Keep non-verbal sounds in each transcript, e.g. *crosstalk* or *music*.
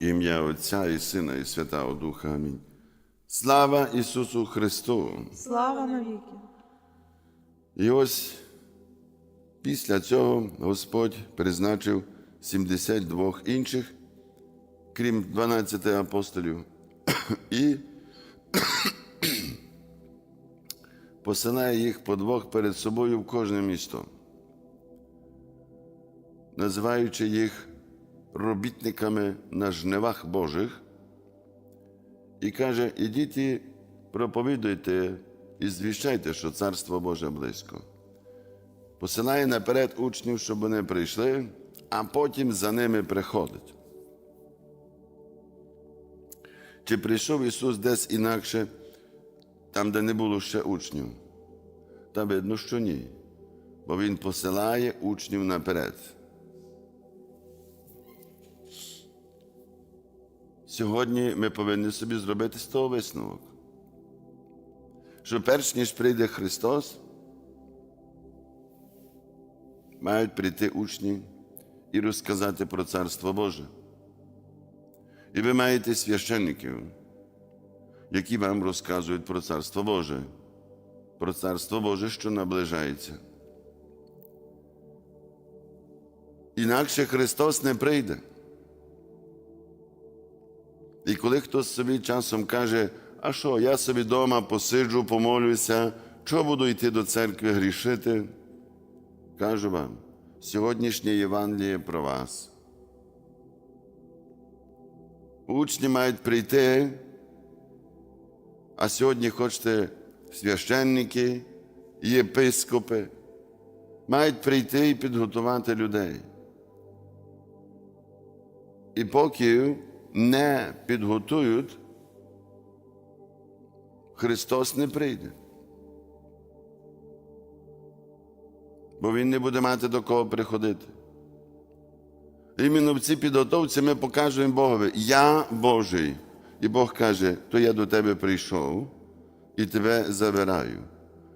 Ім'я Отця і Сина, і Святого Духа. Амінь. Слава Ісусу Христу! Слава навіки. І ось після цього Господь призначив 72 інших, крім 12 апостолів, *clears throat* і *clears throat* посилає їх по двох перед собою в кожне місто, називаючи їх робітниками на жнивах Божих, і каже: ідіть і проповідуйте і звіщайте, що Царство Боже близько. Посилає наперед учнів, щоб вони прийшли, а потім за ними приходить. Чи прийшов Ісус десь інакше, там, де не було ще учнів? Та видно, що ні. Бо Він посилає учнів наперед. Сьогодні ми повинні собі зробити з того висновок. Що перш ніж прийде Христос, мають прийти учні і розказати про Царство Боже. І ви маєте священників, які вам розказують про Царство Боже, про Царство Боже, що наближається. Інакше Христос не прийде. І коли хтось собі часом каже, а що, я собі вдома посиджу, помолюся, чого буду йти до церкви грішити? Кажу вам, сьогоднішнє Євангеліє про вас. Учні мають прийти, а сьогодні хочете священники, єпископи, мають прийти і підготувати людей. І поки не підготують, Христос не прийде. Бо Він не буде мати до кого приходити. Іменно в цій підготовці ми покажемо Богові, я Божий. І Бог каже, то я до тебе прийшов і тебе забираю.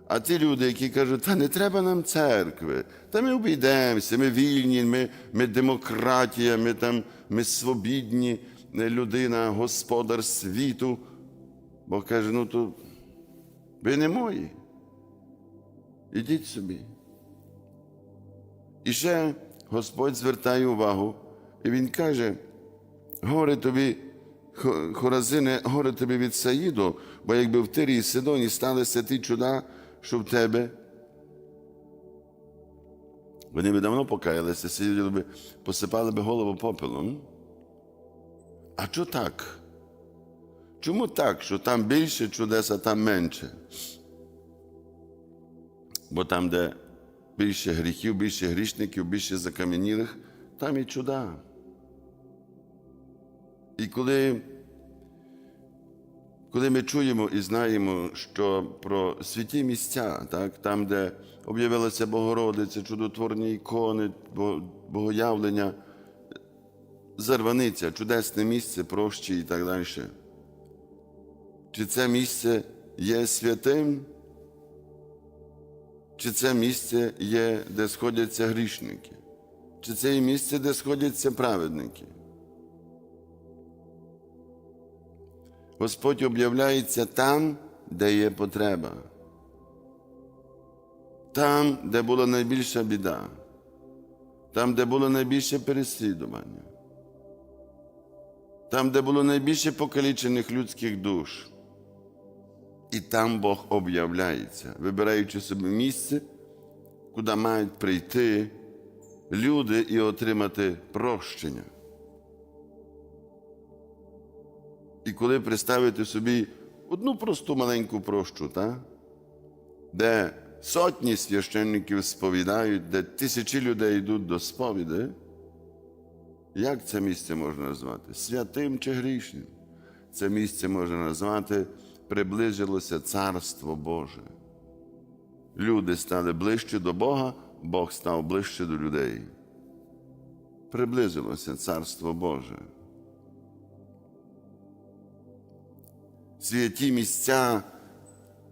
А ті люди, які кажуть, та не треба нам церкви, та ми обійдемося, ми вільні, ми, ми демократія, ми там ми свобідні, людина, господар світу. Бог каже, ну то ви не мої. Ідіть собі. І ще Господь звертає увагу, і Він каже: горе тобі, Хо- Хоразине, горе тобі від Саїду, бо якби в Тирі і Сидоні сталися ті чуда, що в тебе. Вони би давно покаялися, сиділи би, посипали би голову попелом. А чого так? Чому так, що там більше чудес, а там менше? Бо там, де більше гріхів, більше грішників, більше закам'янілих, там і чуда. І коли, коли ми чуємо і знаємо, що про святі місця, так, там, де об'явилася Богородиця, чудотворні ікони, богоявлення, зарваниця, чудесне місце, прощі і так далі. Чи це місце є святим? Чи це місце є, де сходяться грішники? Чи це є місце, де сходяться праведники? Господь об'являється там, де є потреба, там, де була найбільша біда, там, де було найбільше переслідування, там, де було найбільше покалічених людських душ. І там Бог об'являється, вибираючи собі місце, куди мають прийти люди і отримати прощення. І коли представити собі одну просту маленьку прощу, та? де сотні священників сповідають, де тисячі людей йдуть до сповіди, як це місце можна назвати? Святим чи грішним? Це місце можна назвати приблизилося Царство Боже. Люди стали ближче до Бога, Бог став ближче до людей. Приблизилося Царство Боже. Святі місця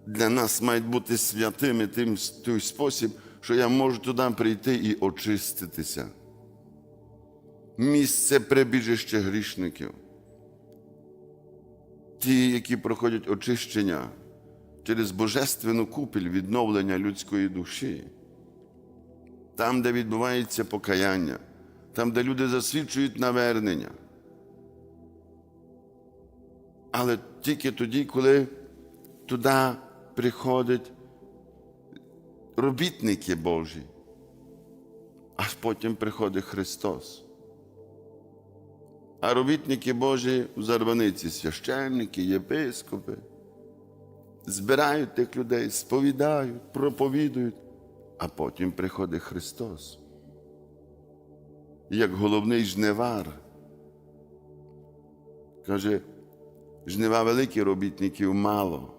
для нас мають бути святими тим той спосіб, що я можу туди прийти і очиститися. Місце прибіжище грішників. ті, які проходять очищення через божественну купіль відновлення людської душі, там, де відбувається покаяння, там, де люди засвідчують навернення. Але тільки тоді, коли туди приходять робітники Божі, аж потім приходить Христос. А робітники Божі в зарваниці, священники, єпископи, збирають тих людей, сповідають, проповідують, а потім приходить Христос. Як головний жнивар. Каже, жнива великі робітників мало.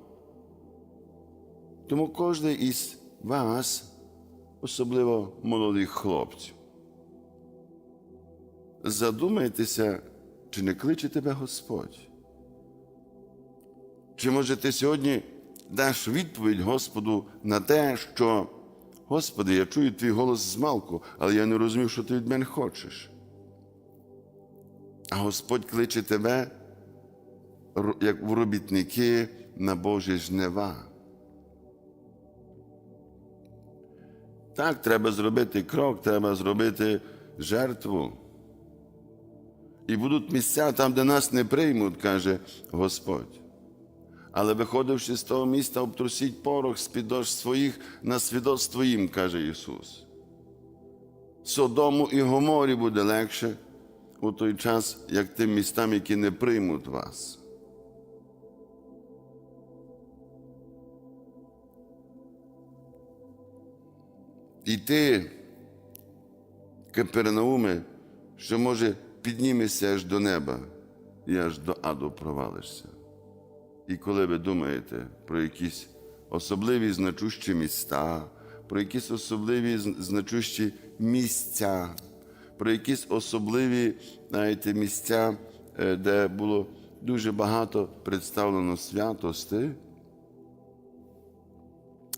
Тому кожен із вас, особливо молодих хлопців, задумайтеся, чи не кличе тебе Господь. Чи може ти сьогодні даш відповідь Господу на те, що Господи, я чую твій голос з малку, але я не розумію, що ти від мене хочеш. А Господь кличе тебе як в робітники на Божі жнива. Так, треба зробити крок, треба зробити жертву. І будуть місця там, де нас не приймуть, каже Господь. Але виходивши з того міста, обтрусіть порох з під дощ своїх на свідоцтво їм, каже Ісус. Содому і Гоморі буде легше у той час, як тим містам, які не приймуть вас. І ти, Капернауме, що може піднімешся аж до неба і аж до аду провалишся. І коли ви думаєте про якісь особливі значущі міста, про якісь особливі значущі місця, про якісь особливі знаєте, місця, е, де було дуже багато представлено святости,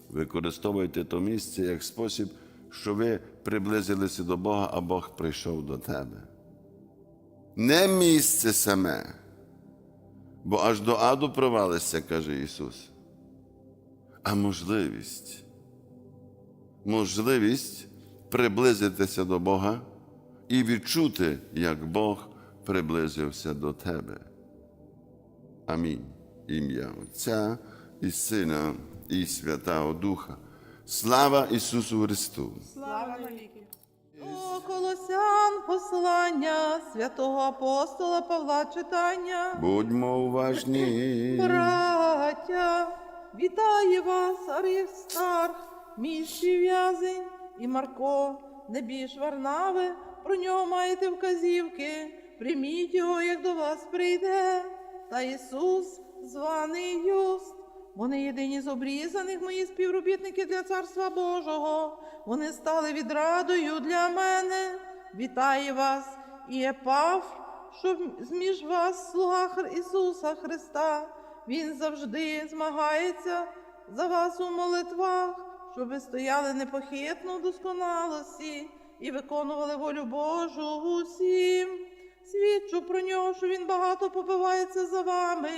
використовуйте то місце як спосіб, що ви приблизилися до Бога, а Бог прийшов до тебе. Не місце саме, бо аж до аду провалишся, каже Ісус, а можливість. Можливість приблизитися до Бога і відчути, як Бог приблизився до тебе. Амінь. Ім'я Отця і Сина, і Святого Духа. Слава Ісусу Христу! Слава навіки. Святого апостола Павла читання. Будьмо уважні. Браття, вітає вас, Аристарх, мій співв'язень і Марко, небіж Варнави, про нього маєте вказівки, прийміть його, як до вас прийде. Та Ісус, званий Юст, вони єдині з обрізаних мої співробітники для Царства Божого. Вони стали відрадою для мене. Вітає вас і Епафр, що зміж вас слуга Ісуса Христа. Він завжди змагається за вас у молитвах, щоб ви стояли непохитно в досконалості і виконували волю Божу усім. Свідчу про нього, що він багато побивається за вами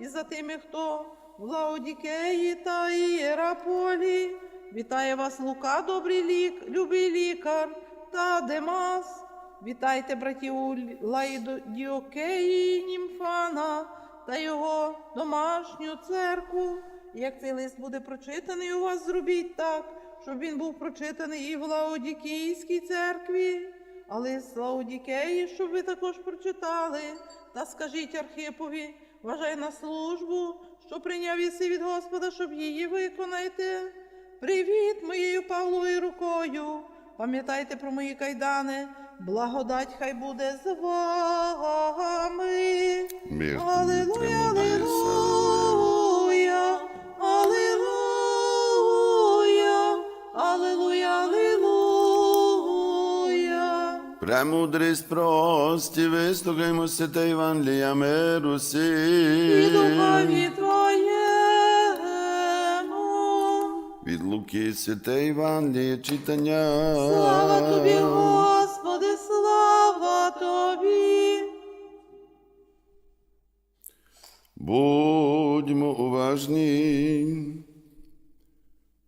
і за тими, хто в Лаодікеї та Ієраполі. Вітає вас Лука, добрий лік, любий лікар та Демас. Вітайте братів Лаїдіокеї, Німфана та його домашню церкву. Як цей лист буде прочитаний у вас, зробіть так, щоб він був прочитаний і в Лаодікійській церкві. А лист Лаодікеї, щоб ви також прочитали, та скажіть Архипові, вважай на службу, що прийняв єси від Господа, щоб її виконайте. Привіт моєю Павловою рукою. Пам'ятайте про мої кайдани. Благодать хай буде з вами. Мир премудрість, алілуя, алілуя, алілуя, алілуя. Премудрість прості, вислухаймо святе Євангелія миру І сі. духові Твоєму. Від Луки святе Євангеліє читання. Слава тобі, Будьмо уважні.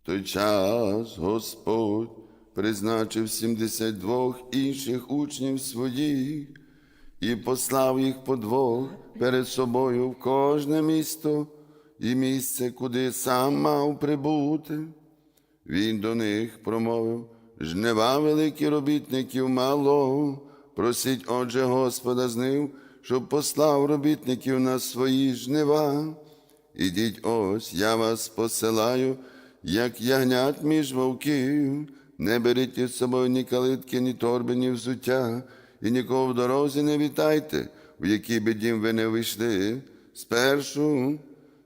Той час Господь призначив 72 інших учнів своїх і послав їх по двох перед собою в кожне місто і місце, куди сам мав прибути. Він до них промовив жнива великі робітників мало. Просіть, отже, Господа з ним, щоб послав робітників на свої жнива. Ідіть ось, я вас посилаю, як ягнят між вовків. Не беріть із собою ні калитки, ні торби, ні взуття, і нікого в дорозі не вітайте, в який би дім ви не вийшли. Спершу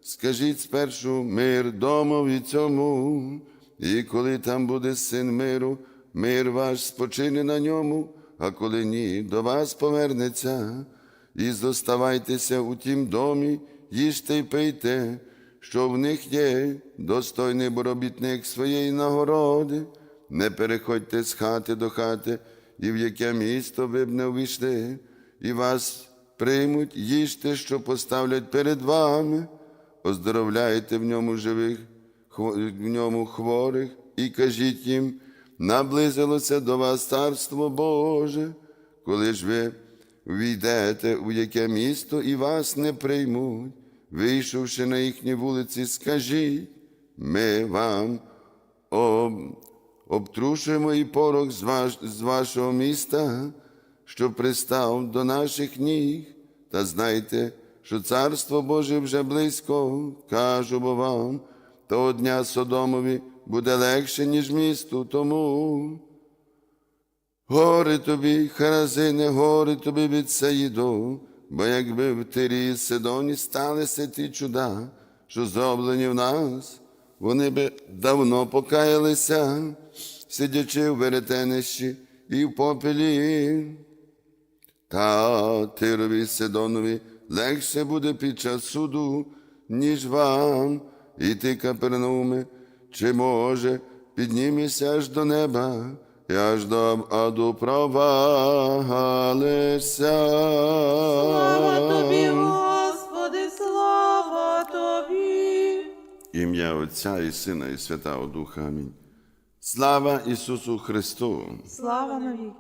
скажіть спершу мир домові цьому, і коли там буде син миру, мир ваш спочине на ньому, а коли ні, до вас повернеться, і зоставайтеся у тім домі, їжте й пийте, що в них є достойний боробітник своєї нагороди. Не переходьте з хати до хати, і в яке місто ви б не увійшли, і вас приймуть, їжте, що поставлять перед вами, оздоровляйте в ньому живих, в ньому хворих, і кажіть їм, наблизилося до вас царство Боже, коли ж ви війдете у яке місто і вас не приймуть, вийшовши на їхні вулиці, скажіть, ми вам об, обтрушуємо і порох з, ваш, з вашого міста, що пристав до наших ніг, та знайте, що царство Боже вже близько, кажу бо вам, того дня Содомові буде легше, ніж місту тому. Горе тобі, Харазине, горе тобі від Саїду, бо якби в Тирі Сидоні сталися ті чуда, що зроблені в нас, вони би давно покаялися, сидячи в веретенищі і в попелі. Та Тирові Сидонові легше буде під час суду, ніж вам, і ти, Капернауме, чи може піднімешся аж до неба, і аж до аду провалишся. Слава тобі, Господи, слава тобі. Ім'я Отця і Сина, і Святого Духа. Амінь. Слава Ісусу Христу! Слава навіки.